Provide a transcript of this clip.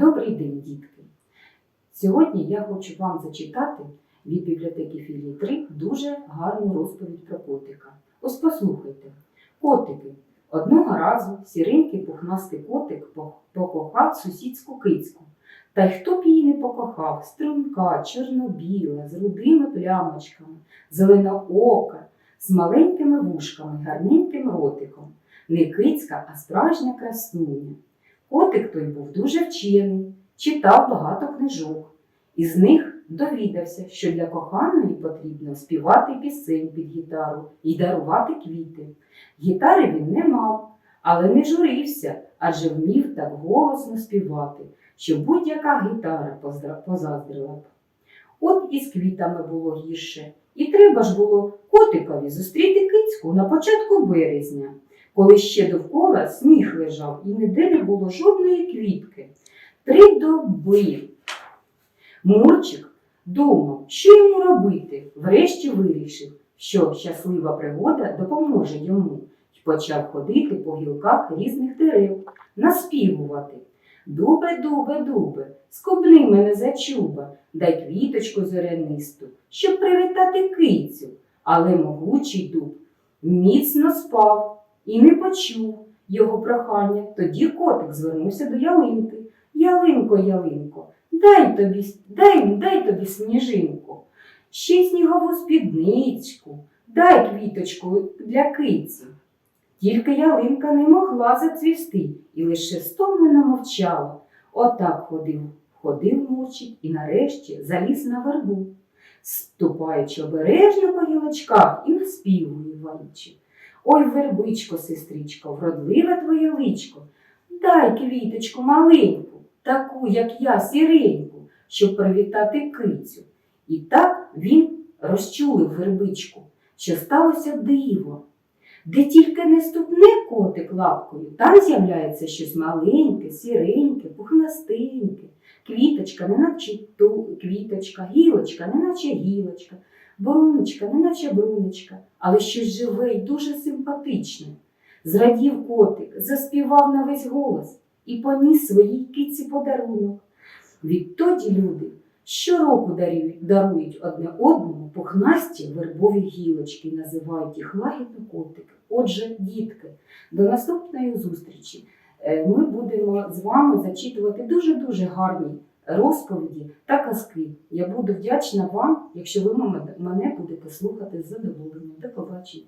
день, дітки! Сьогодні я хочу вам зачитати від бібліотеки філії 3 дуже гарну розповідь про котика. Ось послухайте. Котики. Одного разу сіренький пухнастий котик покохав сусідську кицьку. Та й хто б її не покохав, струнка, чорнобіла, з рудими плямочками, зеленоока, з маленькими вушками, гарненьким ротиком. Не кицька, а справжня красуня. Котик той був дуже вчений, читав багато книжок. Із них довідався, що для коханої потрібно співати пісень під гітару і дарувати квіти. Гітари він не мав, але не журився, адже вмів так голосно співати, що будь-яка гітара позаздрила б. От і з квітами було гірше, і треба ж було котикові зустріти кицьку на початку березня, коли ще довкола сніг лежав і ніде не було жодної квітки. Три доби. Мурчик думав, що йому робити, врешті вирішив, що щаслива пригода допоможе йому і почав ходити по гілках різних дерев, наспівувати. Дубе, дубе, дубе, скобни мене за чуба, дай квіточку зорянисту, щоб привітати кицю. Але могучий дуб міцно спав і не почув його прохання. Тоді котик звернувся до ялинки. Ялинко, ялинко, дай тобі, дай, дай тобі сніжинку, ще снігову спідничку, дай квіточку для киці. Тільки ялинка не могла зацвісти і лише стомлено мовчала. Отак ходив, ходив мурчик і нарешті заліз на вербу, ступаючи обережно по гілочках і наспівуючи. Ой, вербичко, сестричко, вродливе твоє личко, дай квіточку маленьку, таку, як я, сіреньку, щоб привітати кицю. І так він розчулив вербичку, що сталося диво. Де тільки не ступне котик лапкою, там з'являється щось маленьке, сіреньке, пухнастеньке. Квіточка, неначе квіточка, гілочка, неначе гілочка, бруночка, неначе бруночка, але щось живе і дуже симпатичне. Зрадів котик, заспівав на весь голос і поніс своїй киці подарунок. Відтоді люди щороку дарують, одне одному пухнасті вербові гілочки називають їх лагідно котики. Отже, дітки, до наступної зустрічі Е, ми будемо з вами зачитувати дуже-дуже гарні розповіді та казки. Я буду вдячна вам, якщо ви мене будете слухати з задоволенням. До побачення.